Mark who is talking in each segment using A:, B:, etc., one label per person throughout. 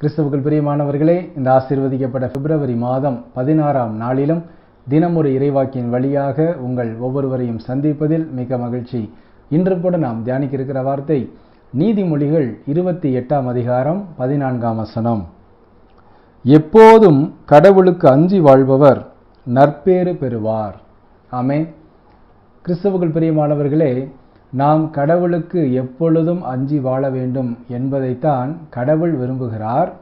A: கிறிஸ்தவர்கள் பிரியமானவர்களே இந்த ஆசீர்வதிக்கப்பட்ட பிப்ரவரி மாதம் பதினாறாம் நாளிலும் தினமொரு இறைவாக்கின் வழியாக உங்கள் ஒவ்வொருவரையும் சந்திப்பதில் மிக மகிழ்ச்சி. இன்று கூட நாம் தியானிக்க இருக்கிற வார்த்தை நீதிமொழிகள் இருபத்தி எட்டாம் அதிகாரம் பதினான்காம் வசனம். எப்போதும் கடவுளுக்கு அஞ்சி வாழ்பவர் நற்பேறு பெறுவார். ஆமே கிறிஸ்தவுக்குள் பிரியமானவர்களே நாம் கடவுளுக்கு எப்பொழுதும் அஞ்சி வாழ வேண்டும் என்பதைத்தான் கடவுள் விரும்புகிறார்.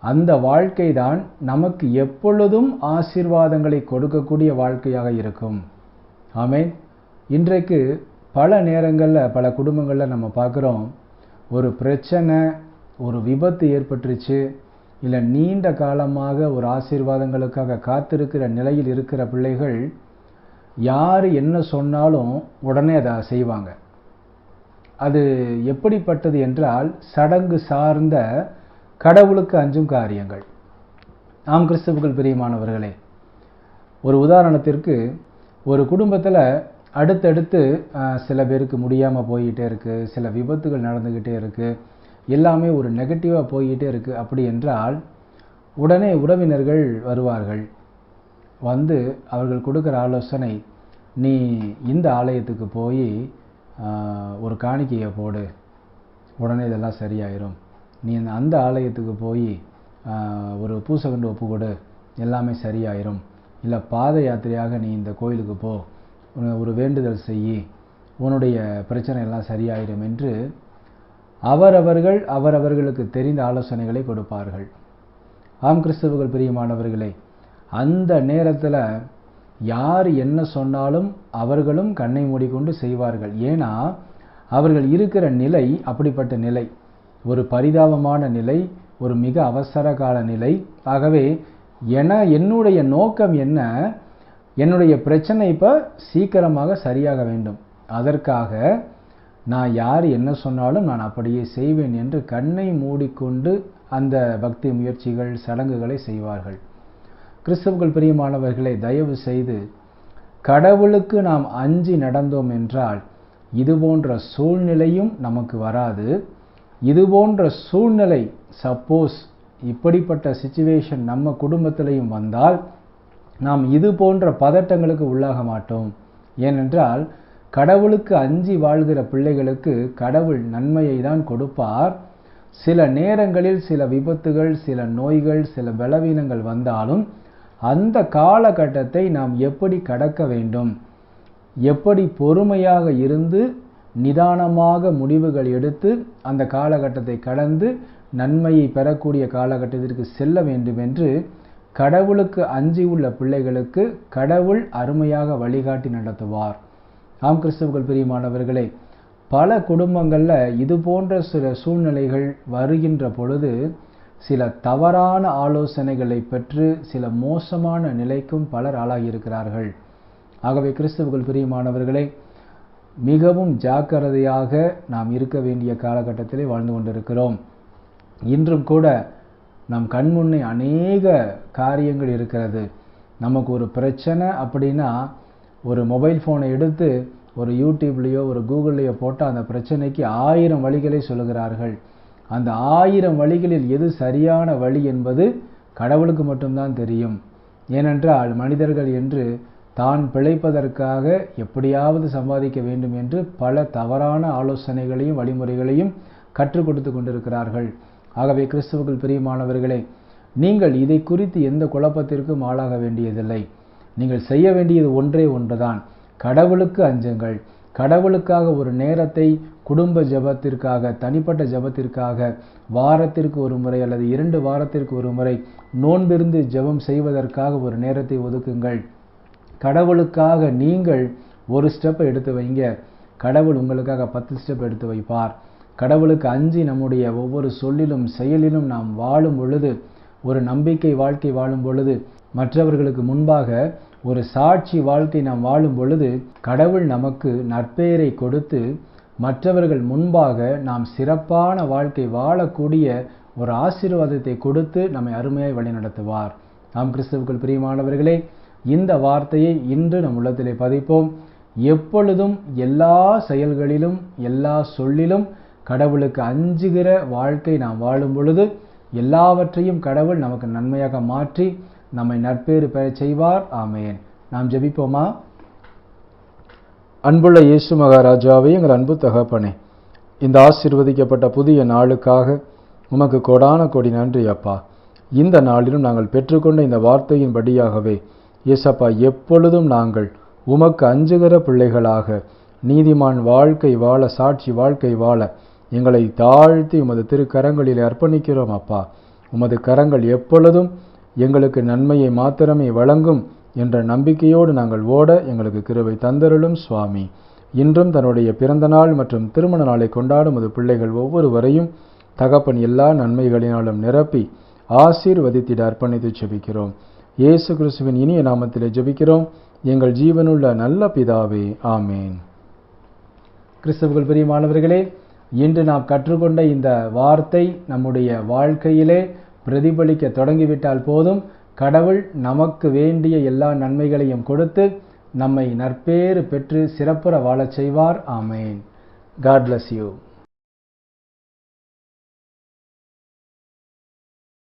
A: அந்த வாழ்க்கைதான் நமக்கு எப்பொழுதும் ஆசீர்வாதங்களை கொடுக்கக்கூடிய வாழ்க்கையாக இருக்கும். ஆமென். இன்றைக்கு பல நேரங்களில் பல குடும்பங்களில் நம்ம பார்க்குறோம் ஒரு பிரச்சனை ஒரு விபத்து ஏற்பட்டுருச்சு இல்லை நீண்ட காலமாக ஒரு ஆசீர்வாதங்களுக்காக காத்திருக்கிற நிலையில் இருக்கிற பிள்ளைகள் யார் என்ன சொன்னாலும் உடனே அதை செய்வாங்க. அது எப்படிப்பட்டது என்றால் சடங்கு சார்ந்த கடவுளுக்கு அஞ்சும் காரியங்கள். நாம் கிறிஸ்தவர்கள் பிரியமானவர்களே ஒரு உதாரணத்திற்கு ஒரு குடும்பத்தில் அடுத்தடுத்து சில பேருக்கு முடியாமல் போய்கிட்டே இருக்குது சில விபத்துகள் நடந்துக்கிட்டே இருக்குது எல்லாமே ஒரு நெகட்டிவாக போய்கிட்டே இருக்குது அப்படி என்றால் உடனே உறவினர்கள் வருவார்கள். வந்து அவர்கள் கொடுக்குற ஆலோசனை நீ இந்த ஆலயத்துக்கு போய் ஒரு காணிக்கையை போடு. உடனே இதெல்லாம் சரியாயிரும். நீ அந்த- ஆலயத்துக்கு போய் ஒரு பூசகண்டு ஒப்பு கொடு. எல்லாமே சரியாயிரும். இல்லை பாத யாத்திரையாக நீ இந்த கோயிலுக்கு போ. ஒரு வேண்டுதல் செய்யி. உன்னுடைய பிரச்சனை எல்லாம் சரியாயிரும் என்று அவரவர்கள் அவரவர்களுக்கு தெரிந்த ஆலோசனைகளை கொடுப்பார்கள். ஆம் கிறிஸ்தவர்கள் பிரியமானவர்களே அந்த நேரத்தில் யார் என்ன சொன்னாலும் அவர்களும் கண்ணை மூடிக்கொண்டு செய்வார்கள். ஏன்னா அவர்கள் இருக்கிற நிலை அப்படிப்பட்ட நிலை. ஒரு பரிதாபமான நிலை ஒரு மிக அவசர கால நிலை. ஆகவே என என்னுடைய நோக்கம் என்ன? என்னுடைய பிரச்சனை இப்போ சீக்கிரமாக சரியாக வேண்டும். அதற்காக நான் யார் என்ன சொன்னாலும் நான் அப்படியே செய்வேன் என்று கண்ணை மூடிக்கொண்டு அந்த பக்தி முயற்சிகள் சடங்குகளை செய்வார்கள். கிறிஸ்தவர்கள் பிரியமானவர்களை தயவு செய்து கடவுளுக்கு நாம் அஞ்சி நடந்தோம் என்றால் இது போன்ற சூழ்நிலையும் நமக்கு வராது. இது போன்ற சூழ்நிலை சப்போஸ் இப்படிப்பட்ட சுச்சுவேஷன் நம்ம குடும்பத்திலையும் வந்தால் நாம் இது போன்ற பதட்டங்களுக்கு உள்ளாக மாட்டோம். ஏனென்றால் கடவுளுக்கு அஞ்சி வாழ்கிற பிள்ளைகளுக்கு கடவுள் நன்மையை தான் கொடுப்பார். சில நேரங்களில் சில விபத்துகள் சில நோய்கள் சில பலவீனங்கள் வந்தாலும் அந்த காலகட்டத்தை நாம் எப்படி கடக்க வேண்டும்? எப்படி பொறுமையாக இருந்து நிதானமாக முடிவுகள் எடுத்து அந்த காலகட்டத்தை கடந்து நன்மையை பெறக்கூடிய காலகட்டத்திற்கு செல்ல வேண்டும் என்று கடவுளுக்கு அஞ்சி உள்ள பிள்ளைகளுக்கு கடவுள் அருமையாக வழிகாட்டி நடத்துவார். ஆம் கிறிஸ்தவர்கள் பிரியமானவர்களே பல குடும்பங்களில் இது போன்ற சில சூழ்நிலைகள் வருகின்ற பொழுது சில தவறான ஆலோசனைகளை பெற்று சில மோசமான நிலைக்கும் பலர் ஆளாகியிருக்கிறார்கள். ஆகவே கிறிஸ்தவர்கள் பிரியமானவர்களை மிகவும் ஜாக்கிரதையாக நாம் இருக்க வேண்டிய காலகட்டத்திலே வாழ்ந்து கொண்டிருக்கிறோம். இன்றும் கூட நம் கண்முன்னே அநேக காரியங்கள் இருக்கிறது. நமக்கு ஒரு பிரச்சனை அப்படின்னா ஒரு மொபைல் ஃபோனை எடுத்து ஒரு யூடியூப்லேயோ ஒரு கூகுள்லேயோ போட்டால் அந்த பிரச்சனைக்கு ஆயிரம் வழிகளை சொல்லுகிறார்கள். அந்த ஆயிரம் வழிகளில் எது சரியான வழி என்பது கடவுளுக்கு மட்டும்தான் தெரியும். ஏனென்றால் மனிதர்கள் என்று தான் பிழைப்பதற்காக எப்படியாவது சம்பாதிக்க வேண்டும் என்று பல தவறான ஆலோசனைகளையும் வழிமுறைகளையும் கற்றுக் கொடுத்து கொண்டிருக்கிறார்கள். ஆகவே கிறிஸ்துவுக்குள் பிரியமானவர்களே நீங்கள் இதை குறித்து எந்த குழப்பத்திற்கும் ஆளாக வேண்டியதில்லை. நீங்கள் செய்ய வேண்டியது ஒன்றே ஒன்றுதான். கடவுளுக்கு அஞ்சுங்கள். கடவுளுக்காக ஒரு நேரத்தை குடும்ப ஜெபத்திற்காக தனிப்பட்ட ஜெபத்திற்காக வாரத்திற்கு ஒரு முறை அல்லது இரண்டு வாரத்திற்கு ஒரு முறை நோன்பிருந்து ஜெபம் செய்வதற்காக ஒரு நேரத்தை ஒதுக்குங்கள். கடவுளுக்காக நீங்கள் ஒரு ஸ்டெப்பை எடுத்து வைங்க. கடவுள் உங்களுக்காக பத்து ஸ்டெப் எடுத்து வைப்பார். கடவுளுக்கு அஞ்சி நம்முடைய ஒவ்வொரு சொல்லிலும் செயலிலும் நாம் வாழும் பொழுது ஒரு நம்பிக்கை வாழ்க்கை வாழும் பொழுது மற்றவர்களுக்கு முன்பாக ஒரு சாட்சி வாழ்க்கை நாம் வாழும் பொழுது கடவுள் நமக்கு நற்பெயரை கொடுத்து மற்றவர்கள் முன்பாக நாம் சிறப்பான வாழ்க்கை வாழக்கூடிய ஒரு ஆசீர்வாதத்தை கொடுத்து நம்மை அருமையாய் வழிநடத்துவார். நாம் கிறிஸ்துவுக்குள் பிரியமானவர்களே இந்த வார்த்தையை இன்று நம் உள்ளத்திலே பதிப்போம். எப்பொழுதும் எல்லா செயல்களிலும் எல்லா சொல்லிலும் கடவுளுக்கு அஞ்சுகிற வாழ்க்கை நாம் வாழும் பொழுது எல்லாவற்றையும் கடவுள் நமக்கு நன்மையாக மாற்றி நம்மை நற்பேறு பெறச் செய்வார். ஆமேன். நாம் ஜெபிப்போமா? அன்புள்ள இயேசு மகாராஜாவை எங்கள் அன்பு தகப்பனே இந்த ஆசீர்வதிக்கப்பட்ட புதிய நாளுக்காக உமக்கு கொடான கொடி நன்றி அப்பா. இந்த நாளிலும் நாங்கள் பெற்றுக்கொண்ட இந்த வார்த்தையின்படியாகவே இயேசப்பா எப்பொழுதும் நாங்கள் உமக்கு அஞ்சுகிற பிள்ளைகளாக நீதிமான் வாழ்க்கை வாழ சாட்சி வாழ்க்கை வாழ எங்களை தாழ்த்தி உமது திருக்கரங்களில் அர்ப்பணிக்கிறோம் அப்பா. உமது கரங்கள் எப்பொழுதும் எங்களுக்கு நன்மையை மாத்திரமே வழங்கும் என்ற நம்பிக்கையோடு நாங்கள் ஓட எங்களுக்கு கிருவை தந்தருளும் சுவாமி. இன்றும் தன்னுடைய பிறந்த நாள் மற்றும் திருமண நாளை கொண்டாடும் அது பிள்ளைகள் ஒவ்வொருவரையும் தகப்பன் எல்லா நன்மைகளினாலும் நிரப்பி ஆசீர்வதித்திட அர்ப்பணித்து ஜெபிக்கிறோம். இயேசு கிறிஸ்துவின் இனிய நாமத்திலே ஜெபிக்கிறோம். எங்கள் ஜீவனுள்ள நல்ல பிதாவே ஆமேன். கிறிஸ்தவர்கள் பிரியமானவர்களே இன்று நாம் கற்றுக்கொண்ட இந்த வார்த்தை நம்முடைய வாழ்க்கையிலே பிரதிபலிக்க தொடங்கிவிட்டால் போதும். கடவுள் நமக்கு வேண்டிய எல்லா நன்மைகளையும் கொடுத்து நம்மை நற்பேறு பெற்று சிறப்புற வாழச் செய்வார். ஆமேன். God bless you